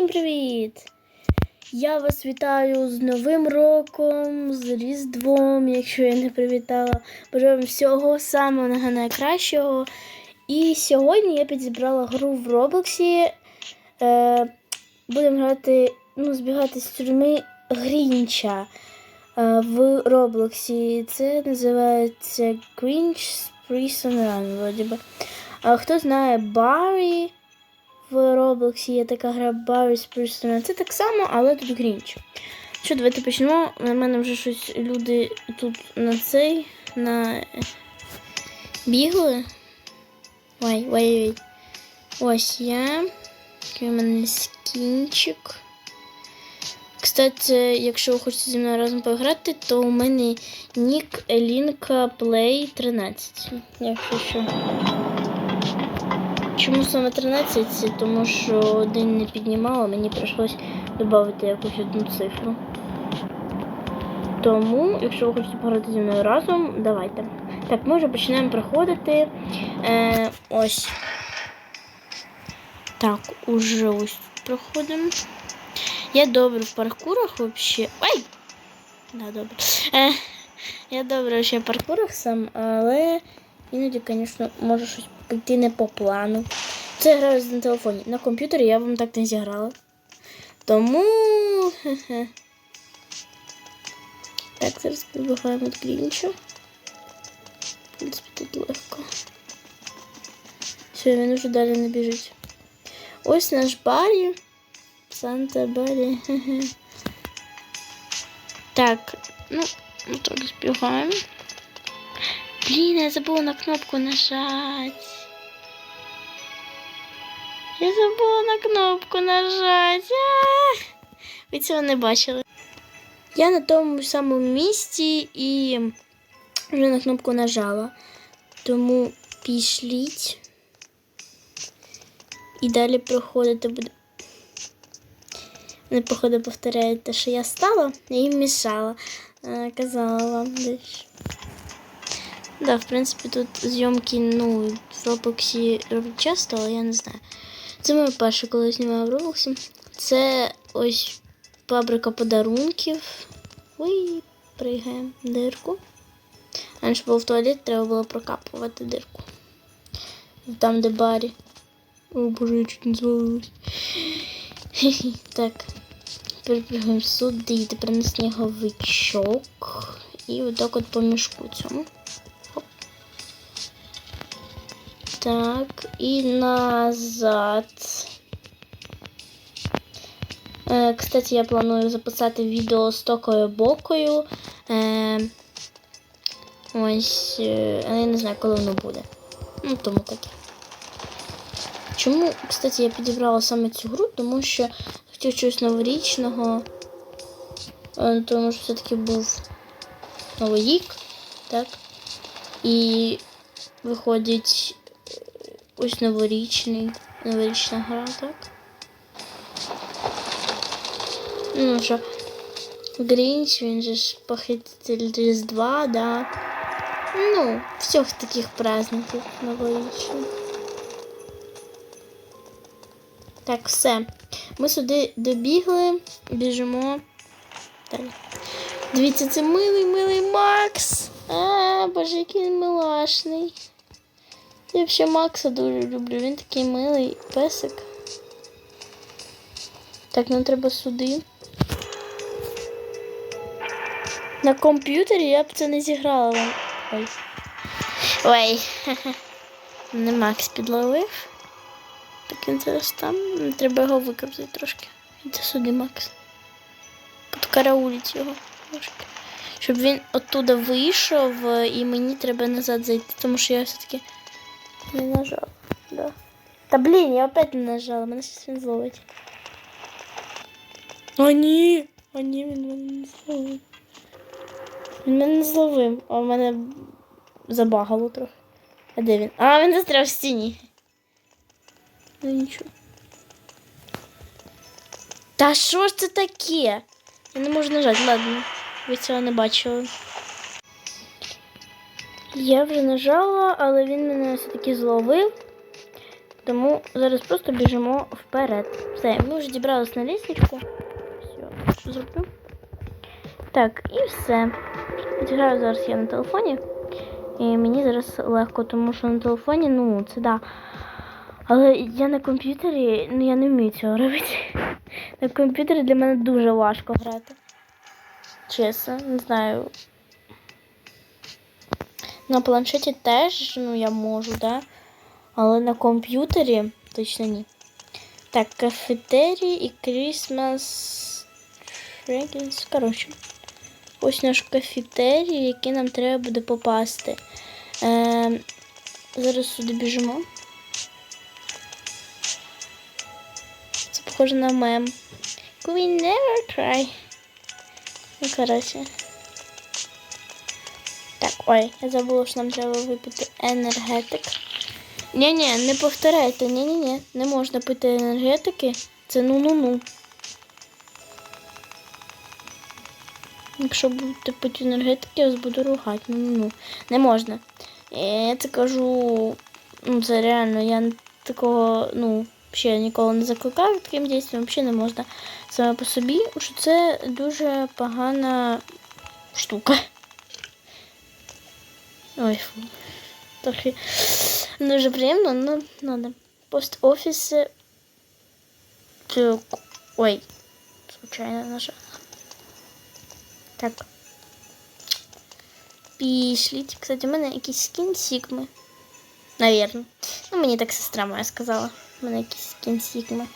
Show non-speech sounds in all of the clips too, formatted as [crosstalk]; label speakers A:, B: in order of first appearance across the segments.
A: Всім привіт! Я вас вітаю з Новим роком, з Різдвом, якщо я не привітала. Бажаю всього самого найкращого. І сьогодні я підібрала гру в Роблоксі. Е, будемо грати, ну, збігати з тюрми Грінча е, в Роблоксі. Це називається Grinch Prison Run, вроді би. А хто знає Баррі в Роблоксі є така гра Barry's Prison. Це так само, але тут Грінч. Що, давайте почнемо. На мене вже щось люди тут на цей на бігли. Ой, ой, ой. Ось я. Такий у мене скінчик. Кстати, якщо ви хочете зі мною разом пограти, то у мене нік Елінка Play 13. Якщо що. Чому саме 13? Тому що один не піднімала, мені прийшлось додати якусь одну цифру. Тому, якщо ви хочете пограти зі мною разом, давайте. Так, ми вже починаємо проходити. Е, ось. Так, уже ось проходимо. Я добре в паркурах взагалі. Ой! Да, добре. Е, я добре ще в паркурах сам, але іноді, звісно, може щось піти не по плану. Це граю на телефоні. На комп'ютері я вам так не зіграла. Тому. Так, зараз прибігаємо від Грінча. В принципі, тут легко. Все, він уже далі не біжить. Ось наш Барі. Санта Барі. Так, ну, ми так збігаємо. Блін, я забула на кнопку нажать. Я забула на кнопку нажать. А! Ви цього не бачили. Я на тому самому місці і вже на кнопку нажала. Тому пішліть. І далі проходити буде. Вони, походу, повторяють те, що я стала, я їм мішала. Казала вам десь. Да, в принципі, тут зйомки, ну, в Роблоксі часто, але я не знаю. Це моє перше, коли я знімаю в Роблоксі. Це ось фабрика подарунків. Ой, пригаємо дирку. Раніше було в туалет, треба було прокапувати дирку. Там, де барі. О, боже, я чуть не звалилась. [laughs] Так. Перепрыгаємо сюди, тепер на сніговичок. І отак от по мішку цьому. Так, і назад. Е, кстати, я планую записати відео з токою бокою. Е, ось, е, але я не знаю, коли воно буде. Ну, тому таке. Чому, кстати, я підібрала саме цю гру, тому що хотів щось новорічного. Е, тому що все-таки був Новий рік, так? І виходить ось новорічний, новорічна гра, так? Ну що, Грінч, він же ж похититель Різдва, да. Ну, всіх таких праздників новорічних. Так, все. Ми сюди добігли, біжимо. Далі. Дивіться, це милий, милий Макс. А, боже, який милашний. Я взагалі Макса дуже люблю. Він такий милий песик. Так, нам треба сюди. На комп'ютері я б це не зіграла. Ой. Ой. [laughs] Не Макс підловив. Так він зараз там. Треба його викрутити трошки. Іди сюди, Макс. Подкараулить його трошки. Щоб він оттуда вийшов е, і мені треба назад зайти, тому що я все-таки не нажала. Да. Та блін, я опять не нажала, мене щось він зловить. О, ні! О, ні, він мене не зловив. Він мене не зловив, а в мене забагало трохи. А де він? А, він застряв в стіні. Ну нічого. Та що ж це таке? Я не можу нажати, ладно. Ви цього не бачили. Я вже нажала, але він мене все-таки зловив. Тому зараз просто біжимо вперед. Все, ми вже дібрались на лісничку. Все, що зроблю. Так, і все. Відіграю зараз я на телефоні. І мені зараз легко, тому що на телефоні, ну, це да. Але я на комп'ютері, ну я не вмію цього робити. [laughs] На комп'ютері для мене дуже важко грати. Чесно, не знаю. На планшеті теж, ну, я можу, да? Але на комп'ютері точно ні. Так, кафетерій і Christmas. Коротше. Ось наш кафетерій, в який нам треба буде попасти. Е, зараз сюди біжимо. Це похоже на мем. We never try. Ну, коротше. Так, ой, я забула, що нам треба випити енергетик. Ні-ні, не повторяйте, ні-ні-ні, не можна пити енергетики. Це ну-ну-ну. Якщо будете пити енергетики, я вас буду ругати. Ну-ну-ну. Не можна. Е, Я це кажу, ну це реально, я такого, ну, ще ніколи не закликаю таким дійством, взагалі не можна саме по собі, що це дуже погана штука. Ой, фу. Трохи не дуже приємно, ну надо. Пост офіси. Так. Ой, случайно нажала. Так. Пішліть. Кстати, у мене якийсь скін Сігми. Наверно. Ну, мені так сестра моя сказала. У мене якийсь скін Сігми.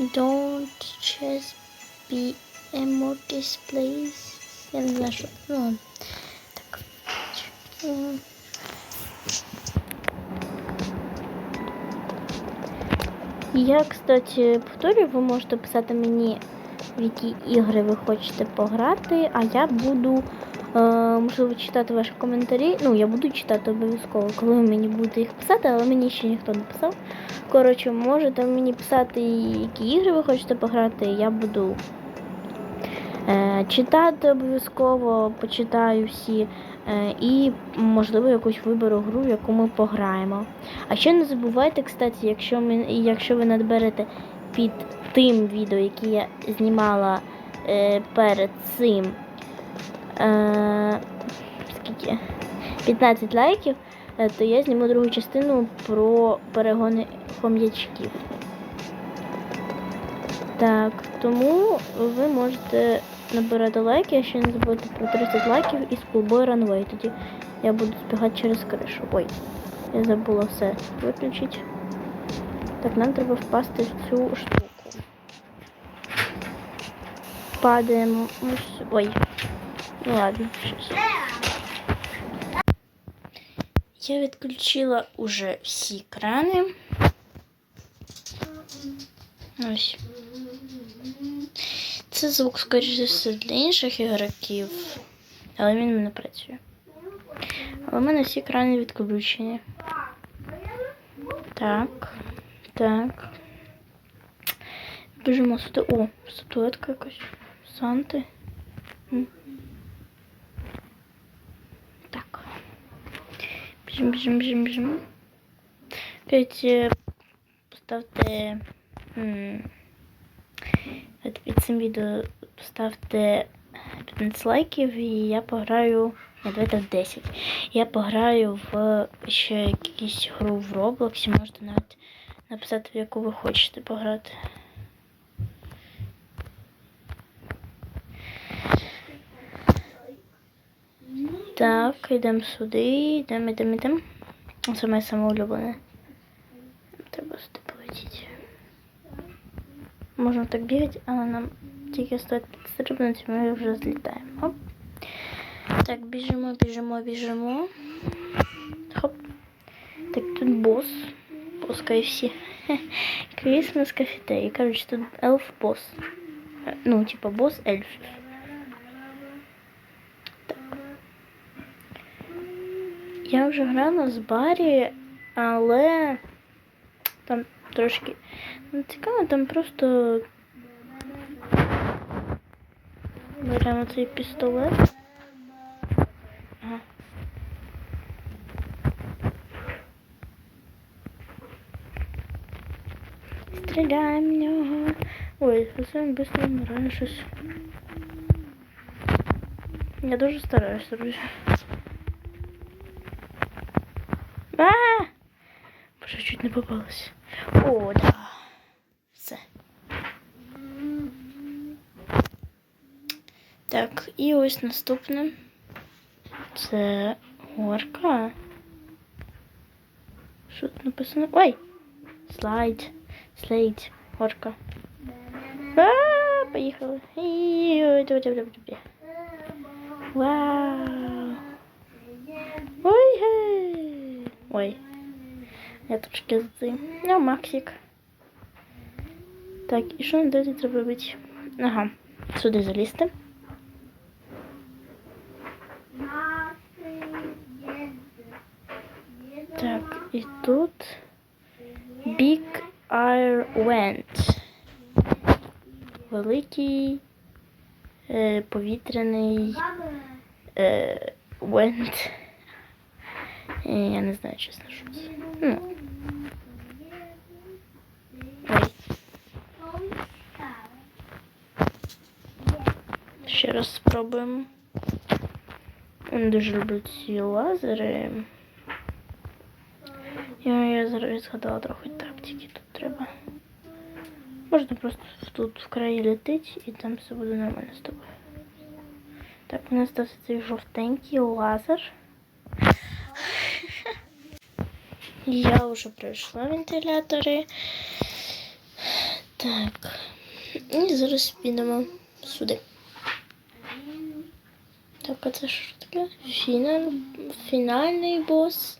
A: Don't just be emo displays. Я не знаю, що. Ну ладно. Так. М. Я, кстати, повторюю, ви можете писати мені, в які ігри ви хочете пограти, а я буду, е, можливо, читати ваші коментарі. Ну, я буду читати обов'язково, коли ви мені будете їх писати, але мені ще ніхто не писав. Коротше, можете мені писати, які ігри ви хочете пограти, я буду е, читати обов'язково, почитаю всі. Е, І, можливо, якусь виберу гру, в яку ми пограємо. А ще не забувайте, кстати, якщо, ми, якщо ви надберете під тим відео, яке я знімала е, перед цим, е, скільки? 15 лайків, е, то я зніму другу частину про перегони хом'ячків. Так, тому ви можете набирати лайки, а ще не забудьте про 30 лайків і Schoolboy Runway. Тоді я буду збігати через кришу. Ой, я забула все виключити. Так, нам треба впасти в цю штуку. Падаємо. Ой. Ну ладно, щось. Я відключила уже всі крани. Ось. Це звук, скоріше все, для інших ігроків, але він мене працює. Але в мене всі крани відключені. Так. Так. Біжимо сюди. О, статуетка якась. Санти. Так. Біжимо, біжимо, біжимо, біжимо. Е, поставте. Під цим відео поставте 15 лайків і я пограю. Давайте в 10. Я пограю в ще якусь гру в Роблоксі. Можете навіть написати, в яку ви хочете пограти. Так, йдемо сюди, йдемо, йдемо, йдемо. Це моє самоулюблене. Треба сюди. Можна так бігати, але нам тільки стоїть підстрибнути, ми вже злітаємо. Хоп. Так, біжимо, біжимо, біжимо. Хоп. Так, тут босс. Босс KFC. [laughs] Крисмас кафетерій. Короче, тут елф босс. Е, Ну, типа босс ельфів. Так. Я вже грала з Барі, але там трошки ну, цікаво, там просто беремо цей пістолет. Ага. Стріляємо в нього. Ой, це він швидко вмирає щось. Я дуже стараюсь, друзі. А! Боже, чуть не попалась. О, да. Так, і ось наступне. Це горка. Що тут написано? Ой! Слайд. Слайд. Горка. А, поїхали. Вау. Ой, гей. Ой. Я трошки цим. Я Максик. Так, і що нам далі треба робити? Ага. Сюди залізти. Так, і тут Big Air Великий е, повітряний е, вент. Е, я не знаю, чесно, що це. Ну. Ще раз спробуємо. Я дуже люблю ці лазери. Я, я зараз згадала трохи. Можна просто тут в краї летить і там все буде нормально з тобою. Так, у нас стався цей жовтенький лазер. [laughs] Я вже пройшла вентилятори. Так. І зараз підемо сюди. Так, а це що таке? Фінал... Фінальний бос.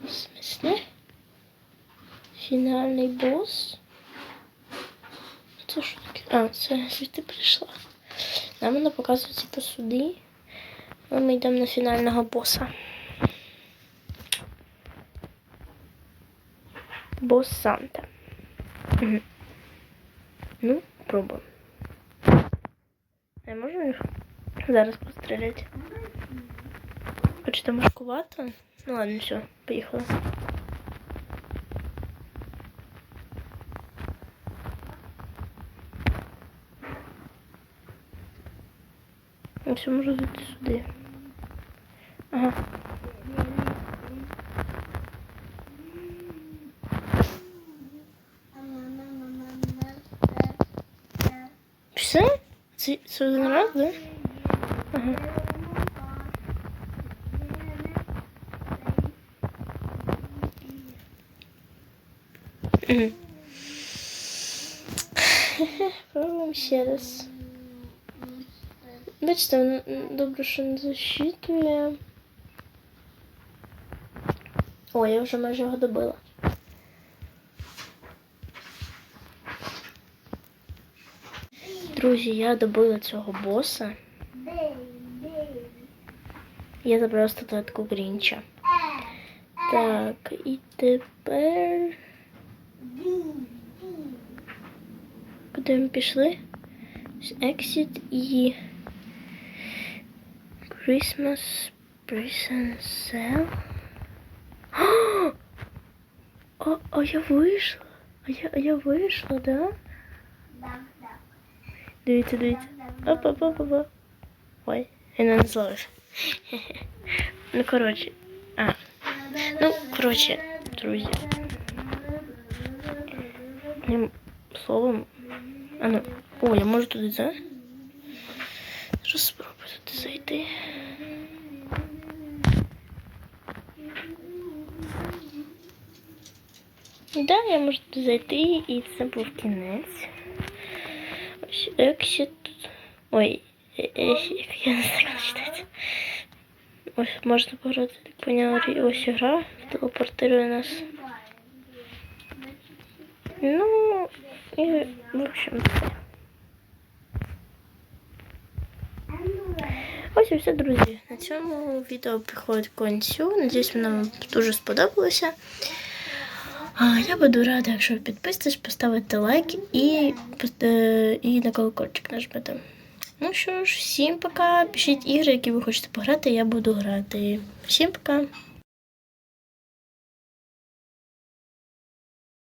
A: В смысле? Фінальний бос. Це що? А, це звідти прийшла. Нам вона показує типу сюди. А ми йдемо на фінального боса. Бос Санта. Угу. Ну, пробуємо. Я можу їх зараз постріляти? Хоч там важкувато. Ну ладно, все, поїхали. Ну, все, можу зайти сюди. Ага. Все? Це, це один раз, да? Ага. [laughs] Пробуємо ще раз. Бачите, воно добре, що не защитує. О, я вже майже його добила. Друзі, я добила цього боса. Я забрала статуетку Грінча. Так, і тепер. Куди ми пішли? Exit і Christmas Present Sale. [gasps] А, а я вийшла. А я, а я вийшла, да? Дивіться, дивіться. Опа, опа, опа. Ой, я не зловив. [laughs] Ну, коротше. А. Ну, коротше, друзі. Словом. А ну. О, я можу туди, да? Зараз спробую туди зайти. Да, я можу туди зайти, і це був кінець. Ось exit. Ой, е- е- як я не знаю, як читати. Ось можна пограти, так поняла, рі- ось гра телепортирує нас. Ну, і, в общем, все. Ось і все, друзі. На цьому відео приходить кінцю. Надіюсь, воно дуже сподобалося. Я буду рада, якщо ви підписитесь, поставите лайк і, е, і на колокольчик нажмете. Ну що ж, всім пока. Пишіть ігри, які ви хочете пограти, я буду грати. Всім пока.